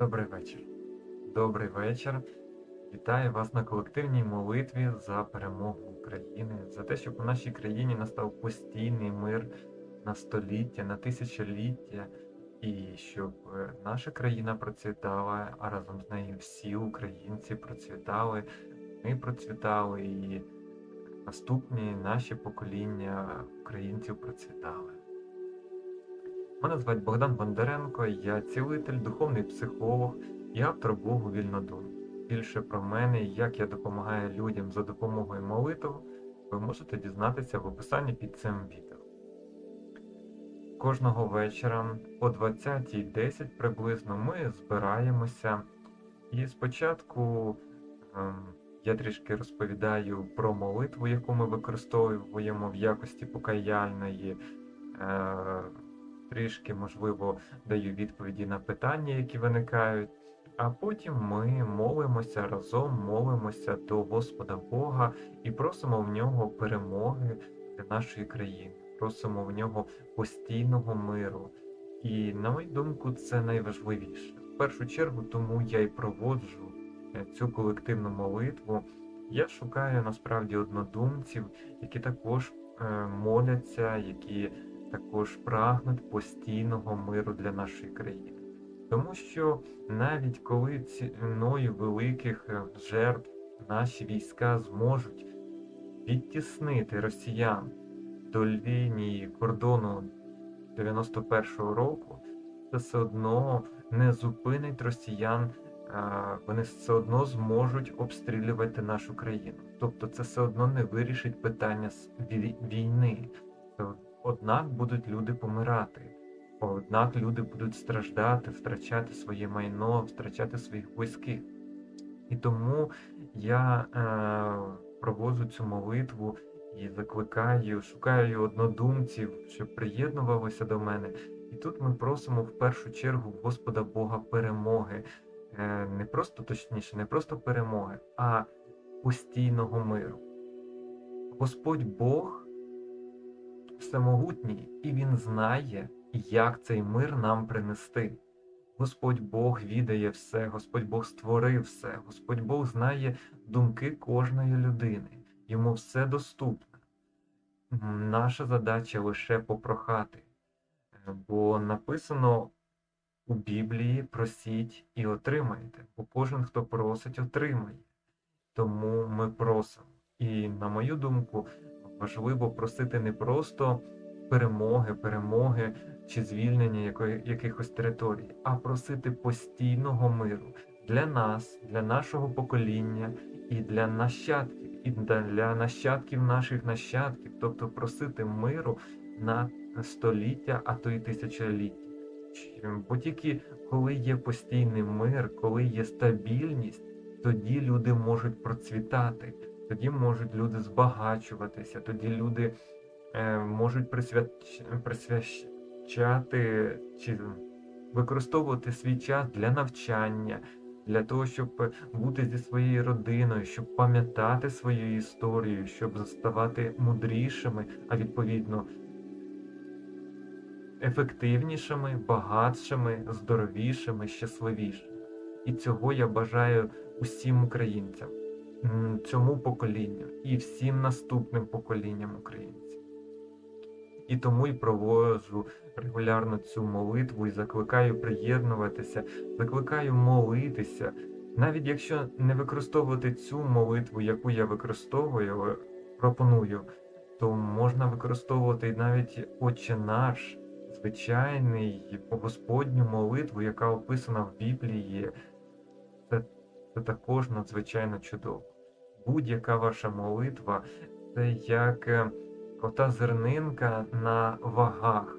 Добрий вечір. Добрий вечір. Вітаю вас на колективній молитві за перемогу України, за те, щоб у нашій країні настав постійний мир на століття, на тисячоліття, і щоб е, наша країна процвітала, а разом з нею всі українці процвітали, ми процвітали, і наступні наші покоління українців процвітали. Мене звати Богдан Бондаренко, я цілитель, духовний психолог і автор блогу Вільнодум. Більше про мене і як я допомагаю людям за допомогою молитв, ви можете дізнатися в описанні під цим відео. Кожного вечора о 20.10 приблизно ми збираємося. І спочатку ем, я трішки розповідаю про молитву, яку ми використовуємо в якості покаяльної. Трішки, можливо, даю відповіді на питання, які виникають. А потім ми молимося разом, молимося до Господа Бога і просимо в нього перемоги для нашої країни, просимо в нього постійного миру. І, на мою думку, це найважливіше. В першу чергу, тому я й проводжу е, цю колективну молитву. Я шукаю насправді однодумців, які також е, моляться, які також прагнуть постійного миру для нашої країни. Тому що навіть коли ціною великих е, жертв наші війська зможуть відтіснити росіян до лінії кордону 91-го року, це все одно не зупинить росіян, вони все одно зможуть обстрілювати нашу країну. Тобто це все одно не вирішить питання війни. Однак будуть люди помирати, однак люди будуть страждати, втрачати своє майно, втрачати своїх близьких. І тому я е, проводжу цю молитву і закликаю, шукаю однодумців, щоб приєднувалися до мене. І тут ми просимо в першу чергу Господа Бога перемоги, е, не просто точніше, не просто перемоги, а постійного миру. Господь Бог всемогутній, і Він знає, як цей мир нам принести. Господь Бог відає все, Господь Бог створив все, Господь Бог знає думки кожної людини, йому все доступно. Наша задача лише попрохати, бо написано у Біблії просіть і отримаєте, бо кожен, хто просить, отримає. Тому ми просимо. І, на мою думку, важливо просити не просто перемоги, перемоги чи звільнення якої, якихось територій, а просити постійного миру для нас, для нашого покоління і для нащадків, і для нащадків наших нащадків, тобто просити миру на століття, а то й тисячоліття. Бо тільки коли є постійний мир, коли є стабільність, тоді люди можуть процвітати тоді можуть люди збагачуватися, тоді люди е, можуть присвяч... присвящати чи використовувати свій час для навчання, для того, щоб бути зі своєю родиною, щоб пам'ятати свою історію, щоб ставати мудрішими, а відповідно ефективнішими, багатшими, здоровішими, щасливішими. І цього я бажаю усім українцям цьому поколінню і всім наступним поколінням українців. І тому й проводжу регулярно цю молитву і закликаю приєднуватися, закликаю молитися. Навіть якщо не використовувати цю молитву, яку я використовую, пропоную, то можна використовувати навіть Отче наш, звичайний Господню молитву, яка описана в Біблії. Це, це також надзвичайно чудово будь-яка ваша молитва це як е, ота зернинка на вагах.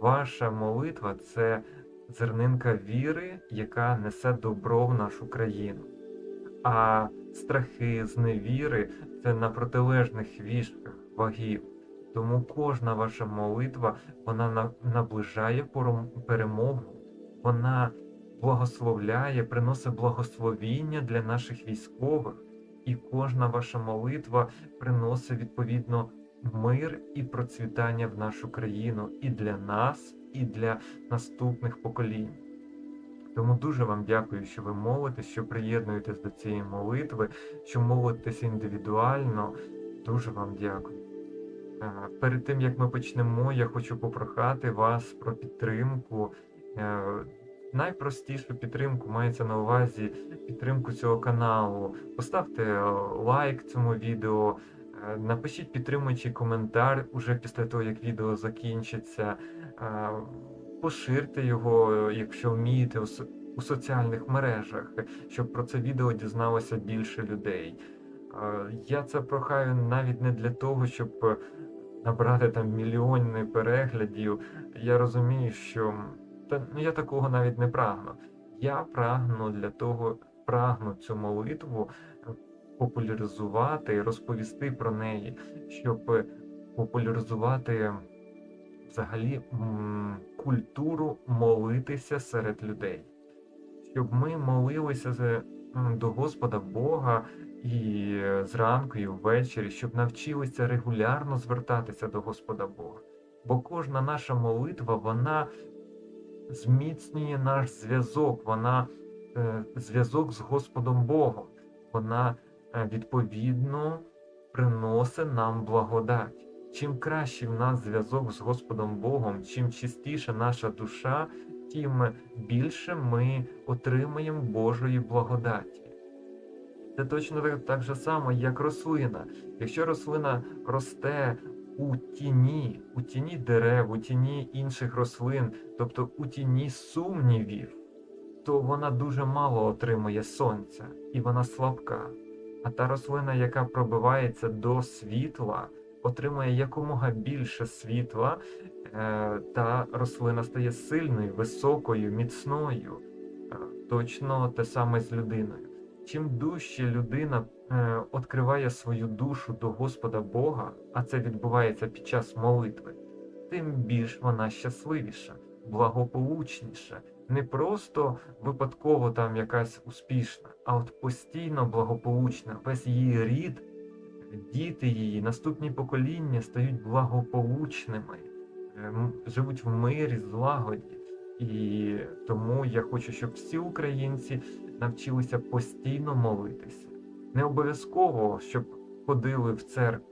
Ваша молитва це зернинка віри, яка несе добро в нашу країну. А страхи, зневіри це на протилежних вішках вагів. Тому кожна ваша молитва вона наближає перемогу, вона благословляє, приносить благословіння для наших військових і кожна ваша молитва приносить відповідно мир і процвітання в нашу країну і для нас, і для наступних поколінь. Тому дуже вам дякую, що ви молитесь, що приєднуєтесь до цієї молитви, що молитесь індивідуально. Дуже вам дякую. Е, Перед тим як ми почнемо, я хочу попрохати вас про підтримку. Найпростішу підтримку мається на увазі підтримку цього каналу. Поставте е, лайк цьому відео, е, напишіть підтримуючий коментар уже після того, як відео закінчиться. Е, Поширте його, якщо вмієте, у соціальних мережах, щоб про це відео дізналося більше людей. Я це прохаю навіть не для того, щоб набрати там мільйони переглядів. Я розумію, що та ну я такого навіть не прагну. Я прагну для того, прагну цю молитву е, популяризувати, розповісти про неї, щоб популяризувати взагалі культуру молитися серед людей, щоб ми молилися до Господа Бога і зранку, і ввечері, щоб навчилися регулярно звертатися до Господа Бога. Бо кожна наша молитва, вона зміцнює наш зв'язок, вона е, зв'язок з Господом Богом, вона е, відповідно приносить нам благодать. Чим краще в нас зв'язок з Господом Богом, чим чистіша наша душа, тим більше ми отримаємо Божої благодаті. Це точно так, же само, як рослина. Якщо рослина росте у тіні, у тіні дерев, у тіні інших рослин, тобто у тіні сумнівів, то вона дуже мало отримує сонця і вона слабка. А та рослина, яка пробивається до світла, отримує якомога більше світла, е, та рослина стає сильною, високою, міцною. Е, Точно те саме з людиною. Чим дужче людина е, відкриває свою душу до Господа Бога, а це відбувається під час молитви, тим більш вона щасливіша, благополучніша, не просто випадково там якась успішна, а от постійно благополучна. Весь її рід, діти її, наступні покоління стають благополучними, е, живуть в мирі, злагоді. І тому я хочу, щоб всі українці навчилися постійно молитися. Не обов'язково, щоб ходили в церкву.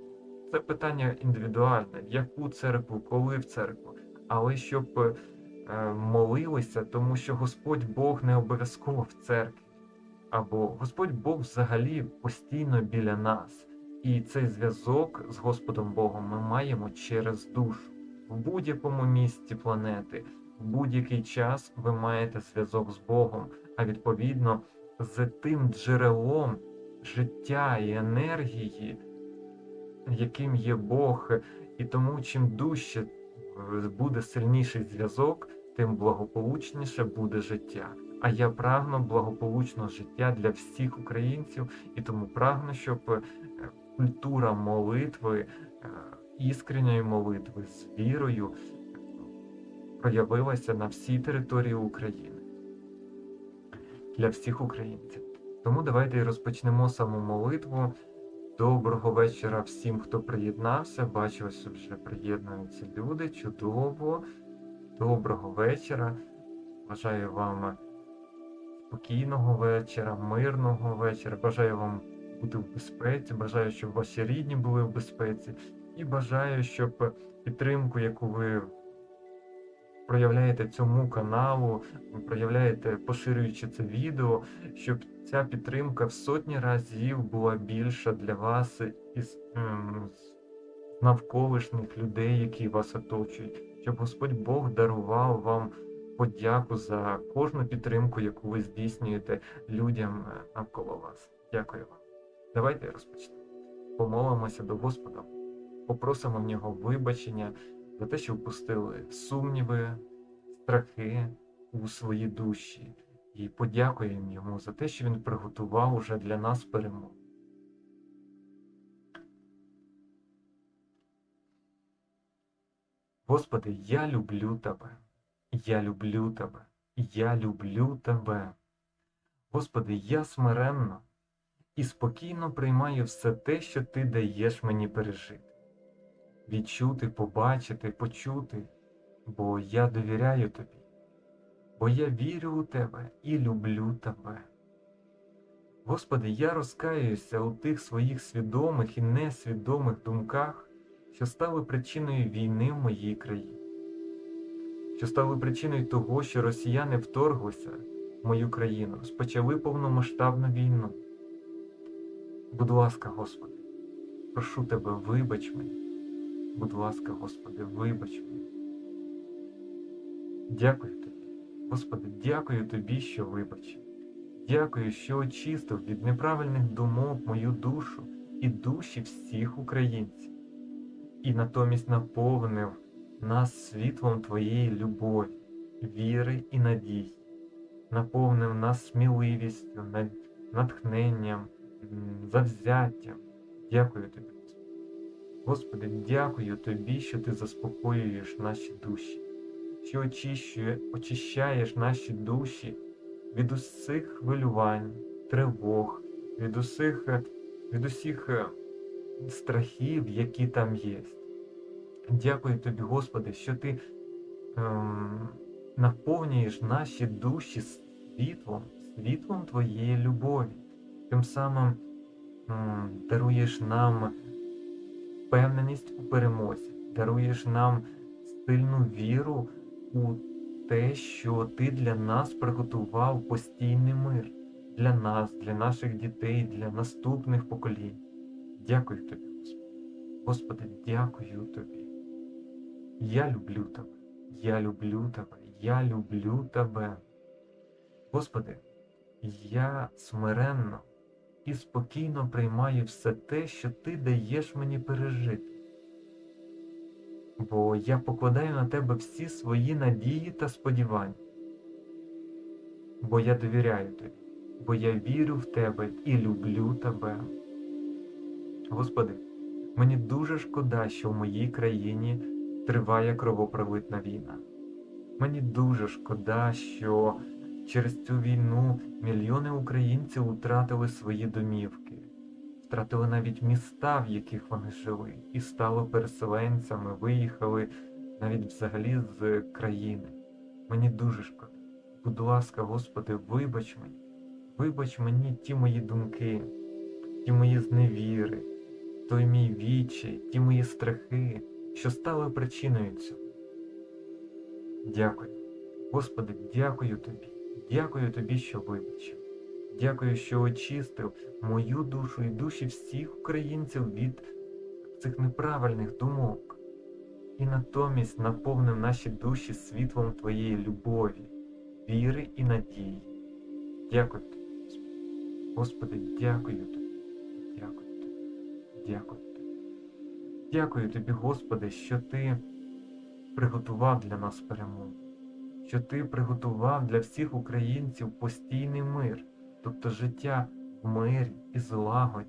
Це питання індивідуальне, в яку церкву, коли в церкву, але щоб е, молилися, тому що Господь Бог не обов'язково в церкві, або Господь Бог взагалі постійно біля нас. І цей зв'язок з Господом Богом ми маємо через душу в будь-якому місці планети, в будь-який час ви маєте зв'язок з Богом, а відповідно з тим джерелом життя і енергії, яким є Бог, і тому чим дужче е, буде сильніший зв'язок, тим благополучніше буде життя. А я прагну благополучного життя для всіх українців, і тому прагну, щоб е, культура молитви, е, молитви з вірою проявилася на всій території України для всіх українців. Тому давайте розпочнемо саму молитву. Доброго вечора всім, хто приєднався. Бачу, ось вже приєднуються люди. Чудово. Доброго вечора. Бажаю вам спокійного вечора, мирного вечора. Бажаю вам бути в безпеці. Бажаю, щоб ваші рідні були в безпеці. І бажаю, щоб підтримку, яку ви проявляєте цьому каналу, проявляєте, поширюючи це відео, щоб ця підтримка в сотні разів була більша для вас із ем, навколишніх людей, які вас оточують, щоб Господь Бог дарував вам подяку за кожну підтримку, яку ви здійснюєте людям е, навколо вас. Дякую вам. Давайте розпочнемо. Помолимося до Господа, попросимо в нього вибачення за те, що впустили сумніви, страхи у свої душі, і подякуємо йому за те, що він приготував уже для нас перемогу. Господи, я люблю Тебе, я люблю Тебе, я люблю Тебе. Господи, я смиренно і спокійно приймаю все те, що Ти даєш мені пережити. Відчути, побачити, почути, бо я довіряю Тобі. бо я вірю у Тебе і люблю Тебе. Господи, я розкаюся у тих своїх свідомих і несвідомих думках, що стали причиною війни в моїй країні, що стали причиною того, що росіяни вторглися в мою країну, розпочали повномасштабну війну. Будь ласка, Господи, прошу Тебе, вибач мені. Будь ласка, Господи, вибач мені. Дякую Тобі. Господи, дякую Тобі, що вибачив. Дякую, що очистив від неправильних думок мою душу і душі всіх українців, і натомість наповнив нас світлом Твоєї любові, віри і надії, наповнив нас сміливістю, натхненням, завзяттям. Дякую Тобі, Господи. Дякую Тобі, що Ти заспокоюєш наші душі, що очищує, очищаєш наші душі від усіх хвилювань, тривог, від усіх, е, від усіх е, страхів, які там є. Дякую тобі, Господи, що ти ем, наповнюєш наші душі світлом, світлом Твоєї любові. Тим самим ем, даруєш нам впевненість у перемозі, даруєш нам сильну віру у те, що ти для нас приготував постійний мир для нас, для наших дітей, для наступних поколінь. Дякую тобі, Господи. Господи, дякую тобі. Я люблю тебе, я люблю тебе, я люблю тебе. Господи, я смиренно і спокійно приймаю все те, що ти даєш мені пережити бо я покладаю на тебе всі свої надії та сподівання. Бо я довіряю тобі, бо я вірю в тебе і люблю тебе. Господи, мені дуже шкода, що в моїй країні триває кровопролитна війна. Мені дуже шкода, що через цю війну мільйони українців втратили свої домівки втратили навіть міста, в яких вони жили, і стали переселенцями, виїхали навіть взагалі з країни. Мені дуже шкода. Будь ласка, Господи, вибач мені, вибач мені ті мої думки, ті мої зневіри, той мій вічі, ті мої страхи, що стали причиною цього. Дякую. Господи, дякую Тобі, дякую Тобі, що вибачив. Дякую, що очистив мою душу і душі всіх українців від цих неправильних думок, і натомість наповнив наші душі світлом Твоєї любові, віри і надії. Дякую тобі, Господи. Дякую тобі, дякую тобі, дякую тобі. Дякую тобі, Господи, що Ти приготував для нас перемогу, що Ти приготував для всіх українців постійний мир тобто життя в мирі і злагоді,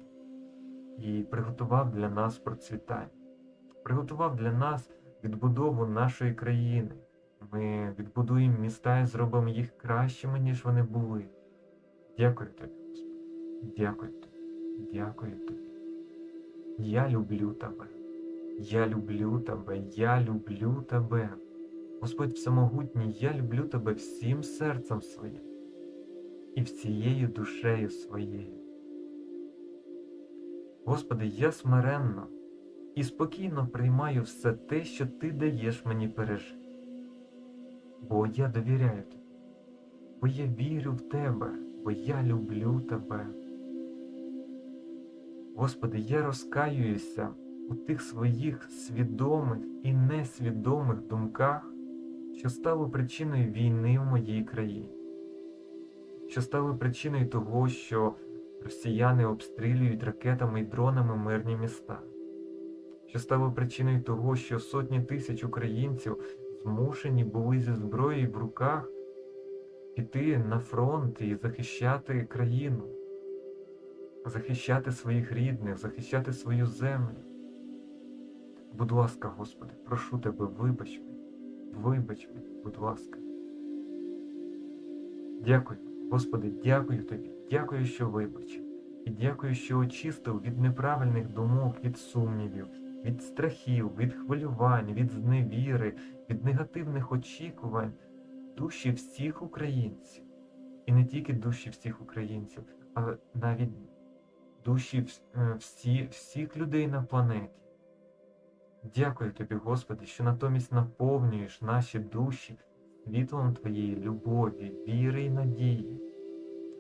і приготував для нас процвітання, приготував для нас відбудову нашої країни. Ми відбудуємо міста і зробимо їх кращими, ніж вони були. Дякую тобі, Господи. Дякую тобі, дякую тобі. Я люблю тебе. Я люблю тебе, я люблю тебе. Господь Всемогутній, я люблю тебе всім серцем своїм і всією душею своєю. Господи, я смиренно і спокійно приймаю все те, що Ти даєш мені пережити, бо я довіряю Тобі, бо я вірю в Тебе, бо я люблю Тебе. Господи, я розкаююся у тих своїх свідомих і несвідомих думках, що стали причиною війни в моїй країні що стали причиною того, що росіяни обстрілюють ракетами і дронами мирні міста, що стало причиною того, що сотні тисяч українців змушені були зі зброєю в руках піти на фронт і захищати країну, захищати своїх рідних, захищати свою землю. Будь ласка, Господи, прошу тебе, вибач вибач будь ласка. Дякую. Господи, дякую Тобі, дякую, що вибачив, і дякую, що очистив від неправильних думок, від сумнівів, від страхів, від хвилювань, від зневіри, від негативних очікувань душі всіх українців. І не тільки душі всіх українців, а навіть душі е, всі, всіх людей на планеті. Дякую тобі, Господи, що натомість наповнюєш наші душі світлом Твоєї любові, віри і надії,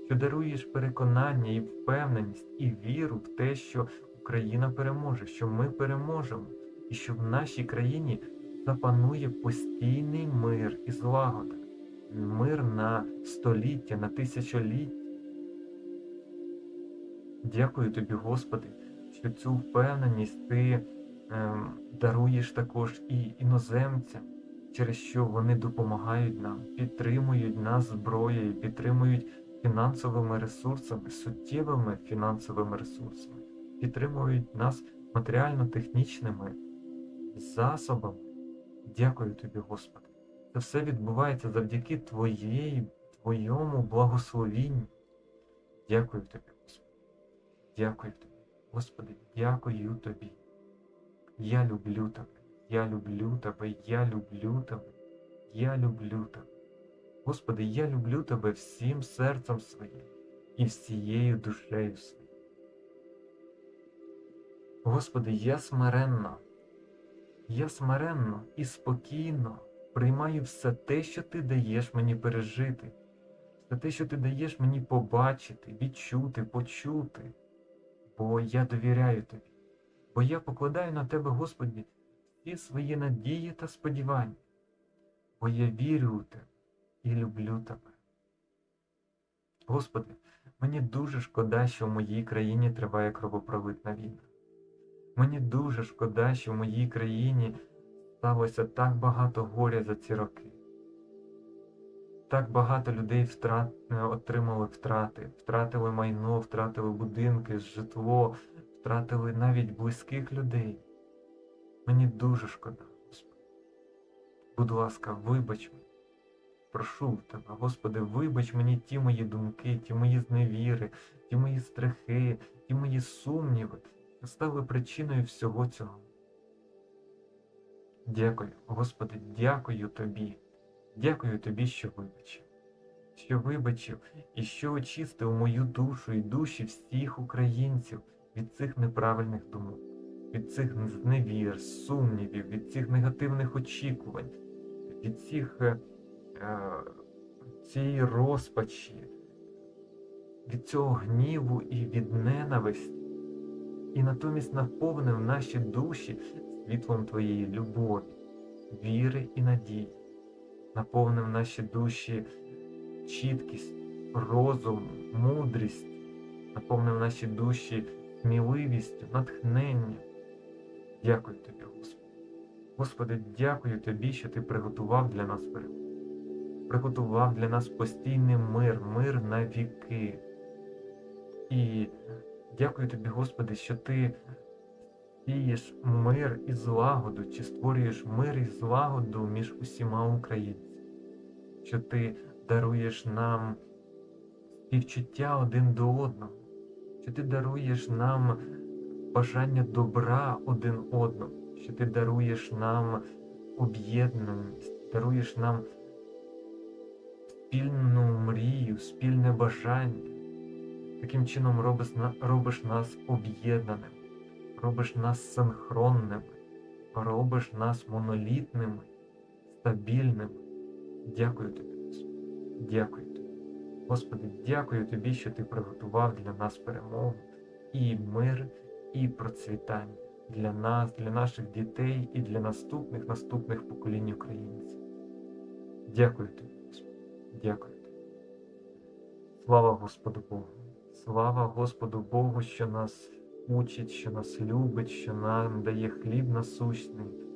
що даруєш переконання і впевненість і віру в те, що Україна переможе, що ми переможемо, і що в нашій країні запанує постійний мир і злагода, мир на століття, на тисячоліття. Дякую тобі, Господи, що цю впевненість ти даруєш також і іноземцям, через що вони допомагають нам, підтримують нас зброєю, підтримують фінансовими ресурсами, суттєвими фінансовими ресурсами, підтримують нас матеріально-технічними засобами. Дякую тобі, Господи. Це все відбувається завдяки Твоєї, Твоєму благословінню. Дякую тобі, Господи. Дякую тобі. Господи, дякую тобі. Я люблю тебе. Я люблю тебе. Я люблю тебе. Я люблю тебе. Господи, я люблю тебе всім серцем своїм і всією душею своєю. Господи, я смиренно, я смиренно і спокійно приймаю все те, що ти даєш мені пережити, все те, що ти даєш мені побачити, відчути, почути, бо я довіряю тобі, бо я покладаю на тебе, Господи, всі свої надії та сподівання, бо я вірю у тебе і люблю тебе. Господи, мені дуже шкода, що в моїй країні триває кровопролитна війна. Мені дуже шкода, що в моїй країні сталося так багато горя за ці роки. Так багато людей втрат... е, отримали втрати, втратили майно, втратили будинки, житло, втратили навіть близьких людей. Мені дуже шкода, Господи. Будь ласка, вибач мені. Прошу в тебе, Господи, вибач мені ті мої думки, ті мої зневіри, ті мої страхи, ті мої сумніви, стали причиною всього цього. Дякую, Господи, дякую Тобі. Дякую Тобі, що вибачив, що вибачив і що очистив мою душу і душі всіх українців від цих неправильних думок, від цих зневір, сумнівів, від цих негативних очікувань, від цих е, е, цієї розпачі, від цього гніву і від ненависті, і натомість наповнив наші душі світлом Твоєї любові, віри і надії, наповнив наші душі чіткість, розум, мудрість, наповнив наші душі сміливістю, натхненням. Дякую Тобі, Господи. Господи, дякую Тобі, що Ти приготував для нас перемогу. Приготував для нас постійний мир, мир на віки. І дякую Тобі, Господи, що Ти сієш мир і злагоду, чи створюєш мир і злагоду між усіма українцями, що Ти даруєш нам співчуття один до одного, що Ти даруєш нам бажання добра один одному, що Ти даруєш нам об'єднаність, даруєш нам спільну мрію, спільне бажання. Таким чином робиш, робиш нас об'єднаними, робиш нас синхронними, робиш нас монолітними, стабільними. Дякую тобі, Дякую. Господи, дякую тобі, що ти приготував для нас перемогу і мир, і процвітання для нас, для наших дітей і для наступних наступних поколінь українців. Дякую тобі, Господи. Дякую тобі. Слава Господу Богу. Слава Господу Богу, що нас учить, що нас любить, що нам дає хліб насущний.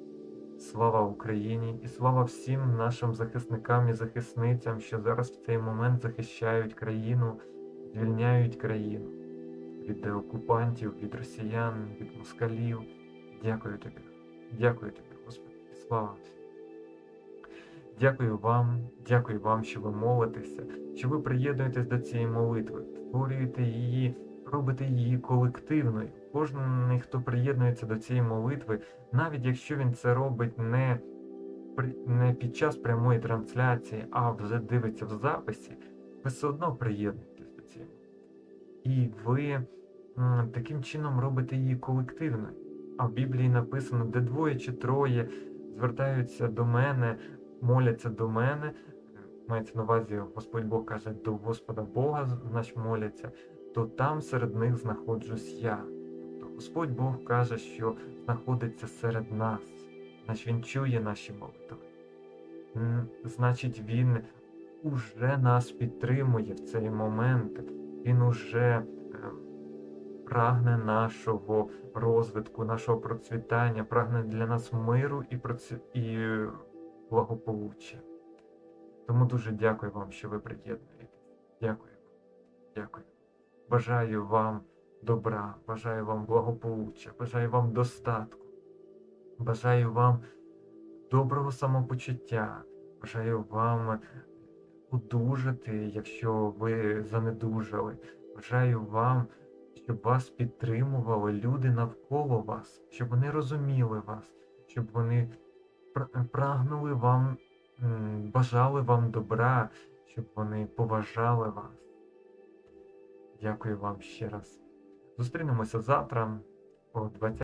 Слава Україні і слава всім нашим захисникам і захисницям, що зараз в цей момент захищають країну, звільняють країну від окупантів, від росіян, від москалів. Дякую тобі. Дякую тобі, Господи, і слава. Дякую вам, дякую вам, що ви молитеся, що ви приєднуєтесь до цієї молитви, створюєте її, робите її колективною. Кожен, хто приєднується до цієї молитви, навіть якщо він це робить не не під час прямої трансляції, а вже дивиться в записі, ви все одно приєднуєтесь до цього. І ви таким чином робите її колективною. А в Біблії написано, де двоє чи троє звертаються до мене, моляться до мене. Мається на увазі, Господь Бог каже, до Господа Бога значить моляться, то там серед них знаходжусь я. Тобто Господь Бог каже, що знаходиться серед нас, значить Він чує наші молитви. Значить, Він уже нас підтримує в цей момент, Він уже е, прагне нашого розвитку, нашого процвітання, прагне для нас миру і, проці... і благополуччя. Тому дуже дякую вам, що ви приєднуєтесь. Дякую. Дякую. Бажаю вам добра, бажаю вам благополуччя, бажаю вам достатку, бажаю вам доброго самопочуття, бажаю вам одужати, якщо ви занедужали. Бажаю вам, щоб вас підтримували люди навколо вас, щоб вони розуміли вас, щоб вони прагнули вам, бажали вам добра, щоб вони поважали вас. Дякую вам ще раз. Зустрінемося завтра о 20.